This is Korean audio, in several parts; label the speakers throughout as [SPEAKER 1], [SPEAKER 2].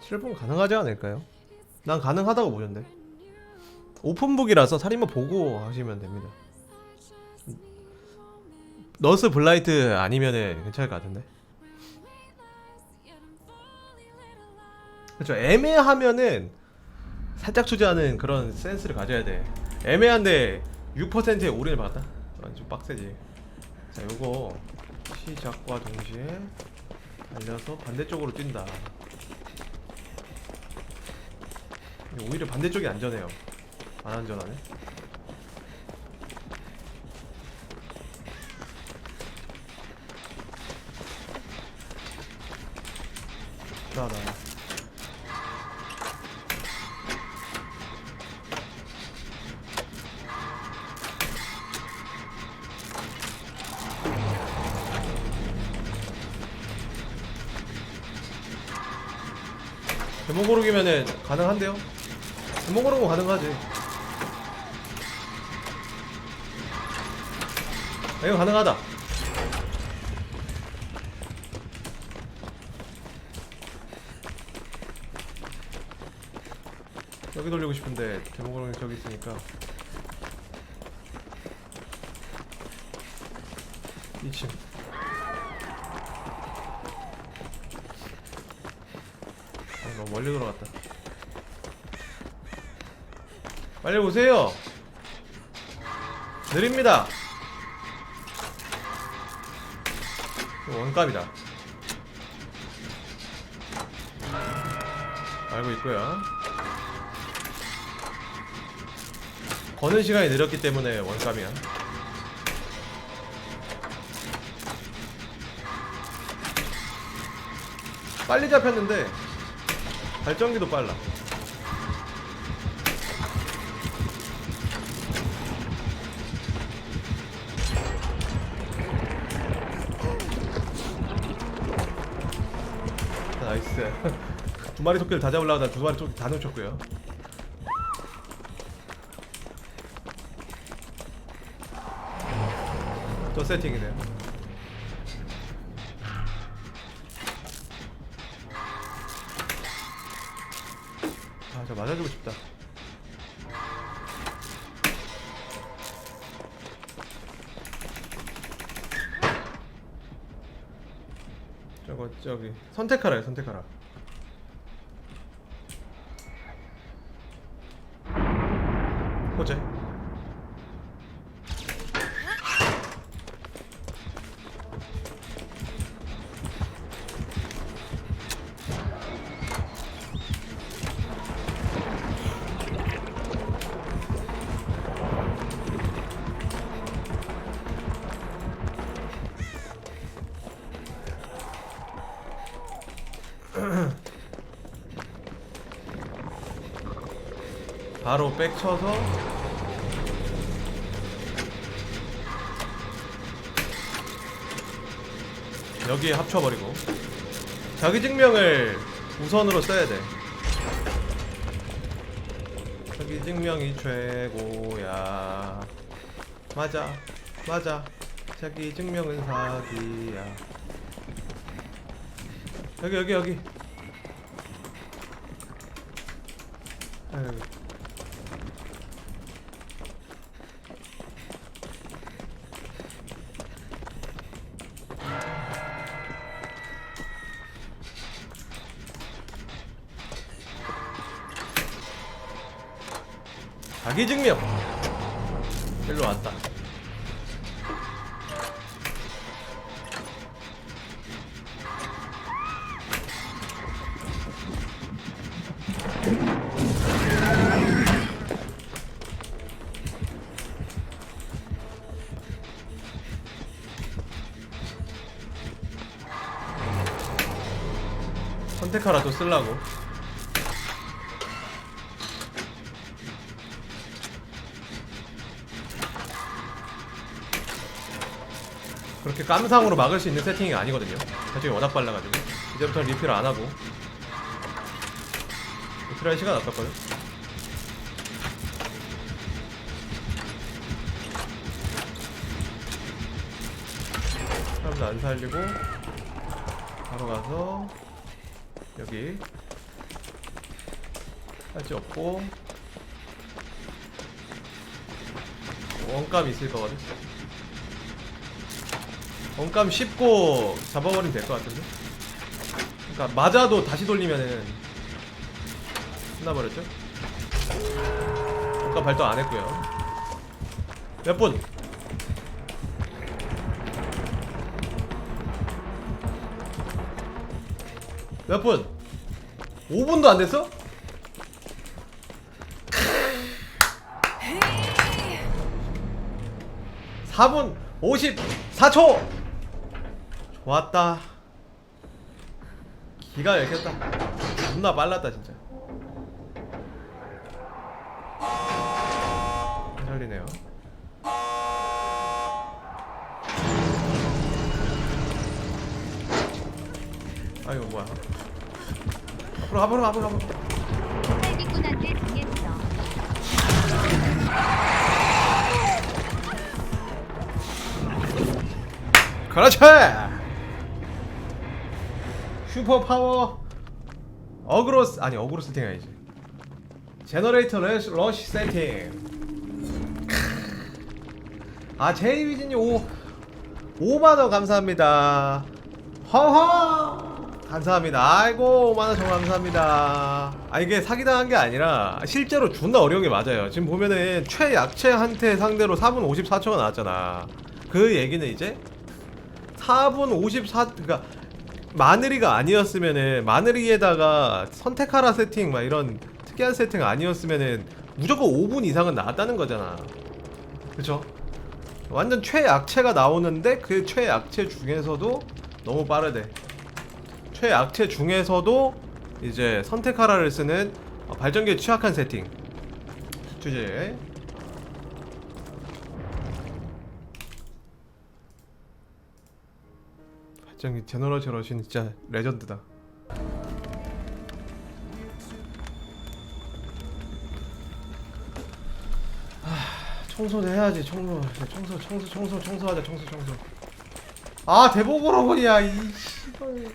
[SPEAKER 1] 실분 가능하지 않을까요? 난 가능하다고 보는데. 오픈북이라서 살인마 보고 하시면 됩니다. 너스 블라이트 아니면은 괜찮을 것 같은데. 그렇죠. 애매하면은 살짝 투자하는 그런 센스를 가져야 돼. 애매한데 6%의 올인을 받았다? 아, 좀 빡세지 자 요거 시작과 동시에 달려서 반대쪽으로 뛴다. 오히려 반대쪽이 안전해요. 안 안전하네. 나나 고르기면은 가능한데요? 거 가능하지. 아, 이거 가능하다. 여기 돌리고 싶은데 게 저기 있으니까. 2층 멀리 돌아갔다. 빨리 오세요. 느립니다. 원값이다. 알고 있고요. 거는 시간이 느렸기 때문에 원값이야. 빨리 잡혔는데 발전기도 빨라. 나이스. 두 마리 토끼를 다 잡으려다 두 마리 토끼 다 놓쳤고요. 또 세팅이네요. 맞아주고 싶다. 저거 저기 선택하라요, 선택하라. 호재. 바로 백 쳐서 여기에 합쳐버리고 자기 증명을 우선으로 써야 돼. 자기 증명이 최고야. 맞아 맞아. 자기 증명은 사기야. 여기 여기 여기. 아유. 자기 증명. 일로 왔다. 선택하라 또 쓸라고 그렇게 깜상으로 막을 수 있는 세팅이 아니거든요. 사실 워낙 빨라가지고 이제부터는 리필 안 하고 리필할 시간 아깝거든. 사운드 안 살리고 바로 가서 여기 할지 없고 원감 있을 거거든 원감 씹고 잡아버리면 될 것 같은데 그러니까 맞아도 다시 돌리면은 끝나버렸죠 원감 발동 안 했고요 몇 분? 몇 분? 5분도 안 됐어? 사분 54초! 좋았다. 기가 막혔다. 존나 빨랐다, 진짜. 잘리네요. 아이고, 뭐야. 앞으로, 앞으로, 앞으로, 앞으로. 그렇지! 슈퍼 파워. 어그로 스- 아니 어그로 세팅 아니지. 제너레이터 러시, 러시 세팅. 아 제이비진님 오 5만원 감사합니다. 허허. 감사합니다. 아이고 5만원 정말 감사합니다. 아 이게 사기당한 게 아니라 실제로 존나 어려운 게 맞아요. 지금 보면은 최약체한테 상대로 4분 54초가 나왔잖아. 그 얘기는 이제 4분 54 그러니까 마늘이가 아니었으면은 마늘이에다가 선택하라 세팅 막 이런 특이한 세팅 아니었으면은 무조건 5분 이상은 나왔다는 거잖아. 그쵸? 완전 최약체가 나오는데 그 최약체 중에서도 너무 빠르대. 최약체 중에서도 이제 선택하라를 쓰는 어, 발전기에 취약한 세팅. 주제. 발전기 제너러지 러시는 진짜 레전드다. 하, 청소는 해야지 청소. 청소 청소 청소 청소하자 청소 청소. 아 대보고로군이야 이 씨발.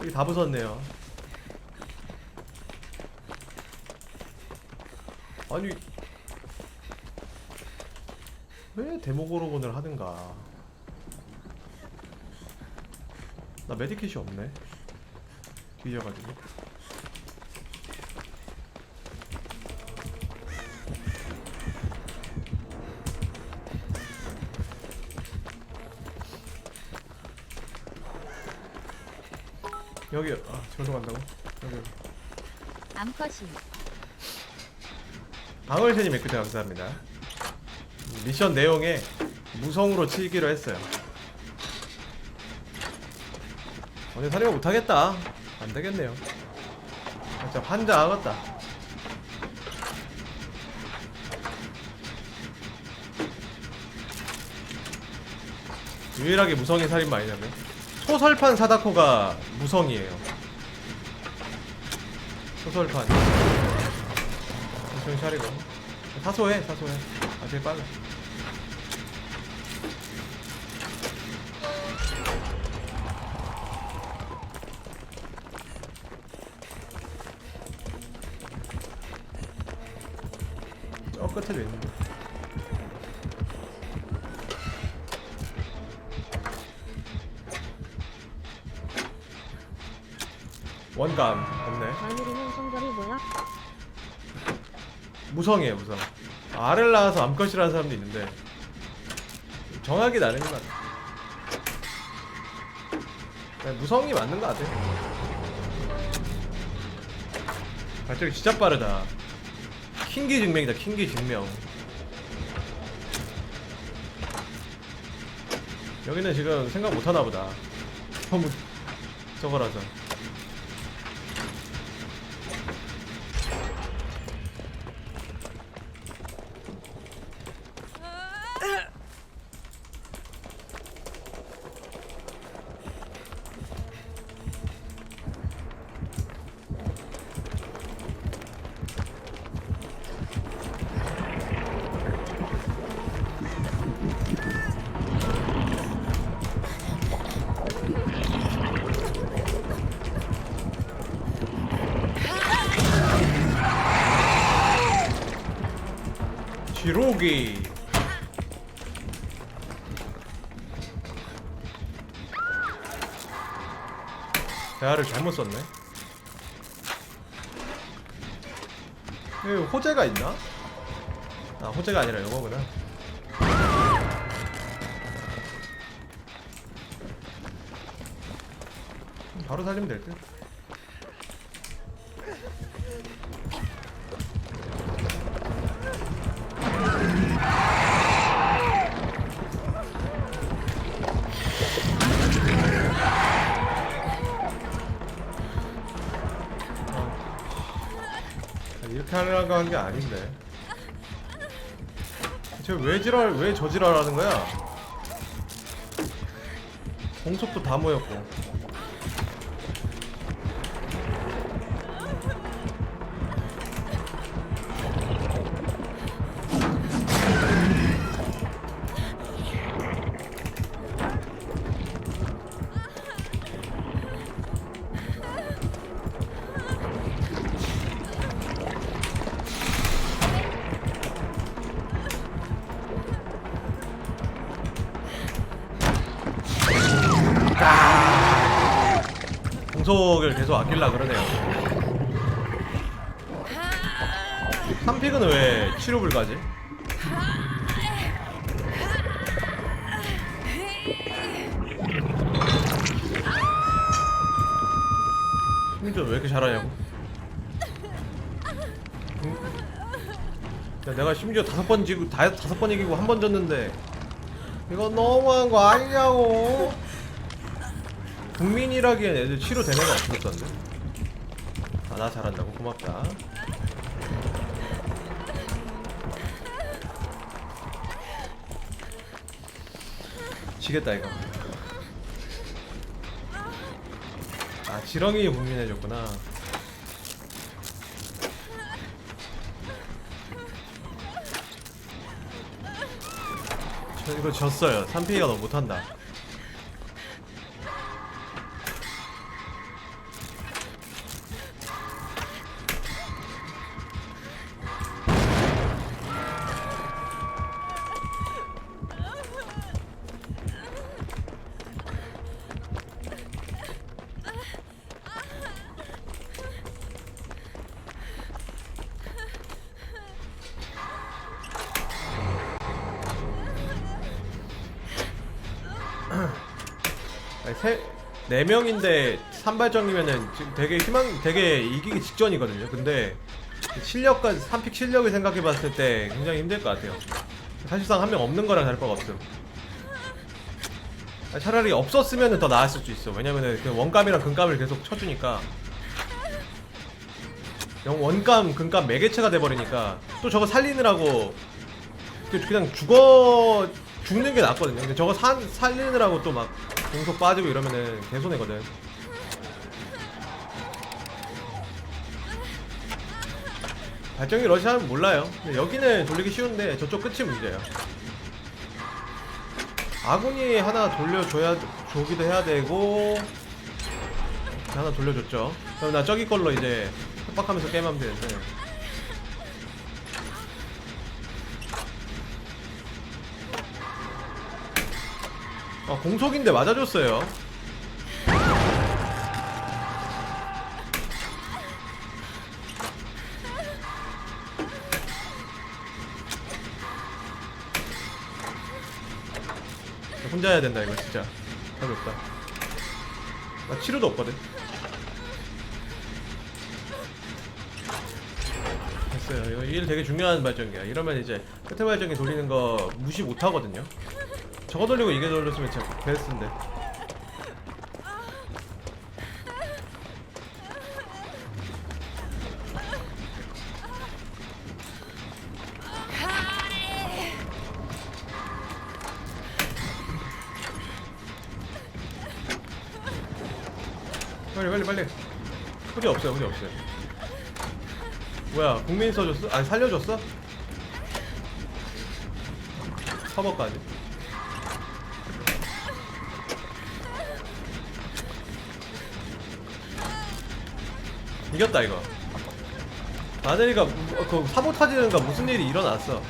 [SPEAKER 1] 여기 다 부쉈네요. 아니 왜 데모고로곤을 하든가 나 메디킷이 없네 뒤져가지고 여기 아 저기로 간다고? 여기 여기
[SPEAKER 2] 암컷이.
[SPEAKER 1] 방울새님 메크트 감사합니다. 미션 내용에 무성으로 치기로 했어요. 오늘 사령 못하겠다. 안 되겠네요. 진짜 환장하겠다. 유일하게 무성의 살인마 아니냐면 초설판 사다코가 무성이에요. 초설판. 정신 차리고 사소해 사소해 아 제일 빨라 저 끝에도 있는데. 원감 없네.
[SPEAKER 2] 마늘이는 성별이 뭐야?
[SPEAKER 1] 무성이에요 무성 알을 낳아서 암컷이라는 사람도 있는데 정확히 나는 것 같아. 무성이 맞는 것 같아. 발전이 진짜 빠르다. 킹기 증명이다 킹기 증명. 여기는 지금 생각 못하나 보다. 너무 저거라서 지로기 대화를 잘못 썼네. 여기 호재가 있나? 아 호재가 아니라 이거구나. 바로 살리면 될듯 하려고 한 게 아닌데. 쟤왜 지랄, 왜 저 지랄하는 거야? 공속도 다 모였고. 계속 아낄라 그러네요. 3픽은 왜 치료 불 가지? 심지어 왜 이렇게 잘하냐고? 응? 야, 내가 심지어 다섯 번 지고 다, 다섯 번 이기고 한 번 졌는데 이거 너무한 거 아니냐고? 국민이라기엔 애들 치료 된 애가 없었던데. 아 나 잘한다고 고맙다. 지겠다 이거. 아 지렁이 국민해줬구나. 저 이거 졌어요. 3P가 너무 못한다. 세, 네 명인데 산발정이면은 지금 되게 희망, 되게 이기기 직전이거든요. 근데 실력까지 3픽 실력을 생각해 봤을 때 굉장히 힘들 것 같아요. 사실상 한 명 없는 거랑 다를 바가 없음. 아, 차라리 없었으면 더 나았을 수 있어. 왜냐면은 그 원감이랑 근감을 계속 쳐주니까. 영- 원감, 근감 매개체가 돼버리니까 또 저거 살리느라고 그- 그냥 죽어 죽는 게 낫거든요. 근데 저거 산, 살리느라고 또 막 공속 빠지고 이러면은 개손해거든. 발전기 러시아는 몰라요. 근데 여기는 돌리기 쉬운데 저쪽 끝이 문제예요. 아군이 하나 돌려줘야 조기도 해야 되고 하나 돌려줬죠. 그럼 나 저기 걸로 이제 협박하면서 게임하면 되는데. 아 공속인데 맞아줬어요. 혼자 해야 된다 이거 진짜. 어렵다. 나 치료도 없거든. 됐어요. 이거 일 되게 중요한 발전기야. 이러면 이제 끝에 발전기 돌리는 거 무시 못 하거든요. 저거 돌리고 이게 돌렸으면 진짜 베스트인데. 빨리 빨리 빨리. 후지 없어요. 후지 없어요. 뭐야? 국민 써줬어? 아니 살려줬어? 커버까지. 이겼다 이거. 아델이가 그 화보 터지는가 무슨 일이 일어났어?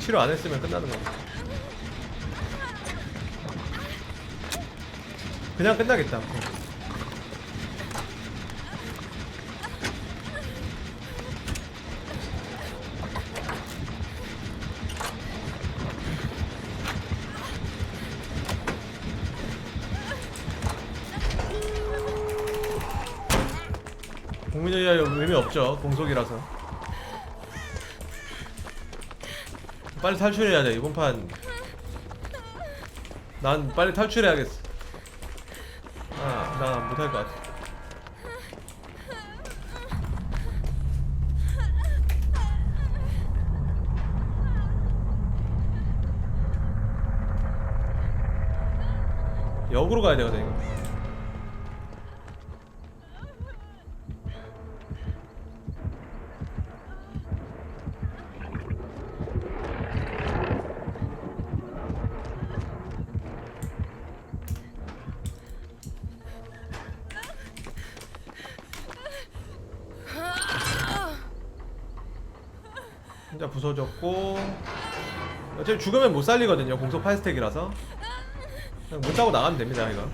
[SPEAKER 1] 치료 안 했으면 끝나는 거야 그냥 끝나겠다 없죠. 공속이라서. 빨리 탈출해야 돼 이번 판. 난 빨리 탈출해야겠어. 아, 나 못할 것 같아. 역으로 가야 되거든 혼자 부서졌고. 어차피 죽으면 못 살리거든요. 공속 8스택이라서. 그냥 문 따고 나가면 됩니다 이거.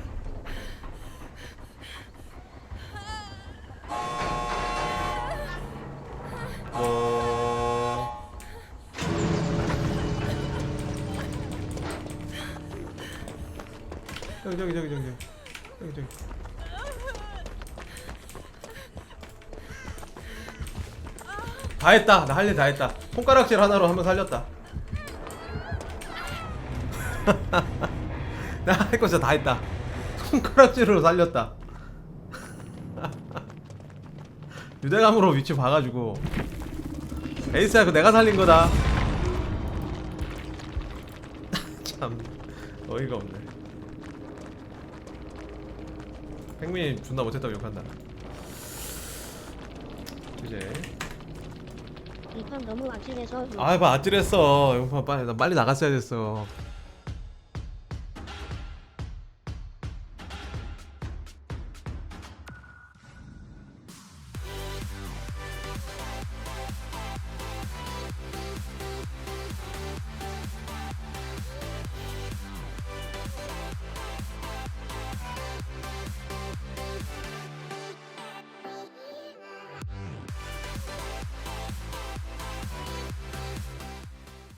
[SPEAKER 1] 뭐... 저기 저기 저기 저기 저기 다 했다. 나 할 일 다 했다. 손가락질 하나로 한번 살렸다. 나 할 거 진짜 다 했다. 손가락질로 살렸다. 유대감으로 위치 봐가지고 에이스야 그 내가 살린 거다. 참 어이가 없네. 팽민이 존나 못했다고 욕한다. 이제
[SPEAKER 2] 이판 너무 아찔해서
[SPEAKER 1] 아이고 아찔했어. 용파 빨리 나 빨리 나갔어야 됐어.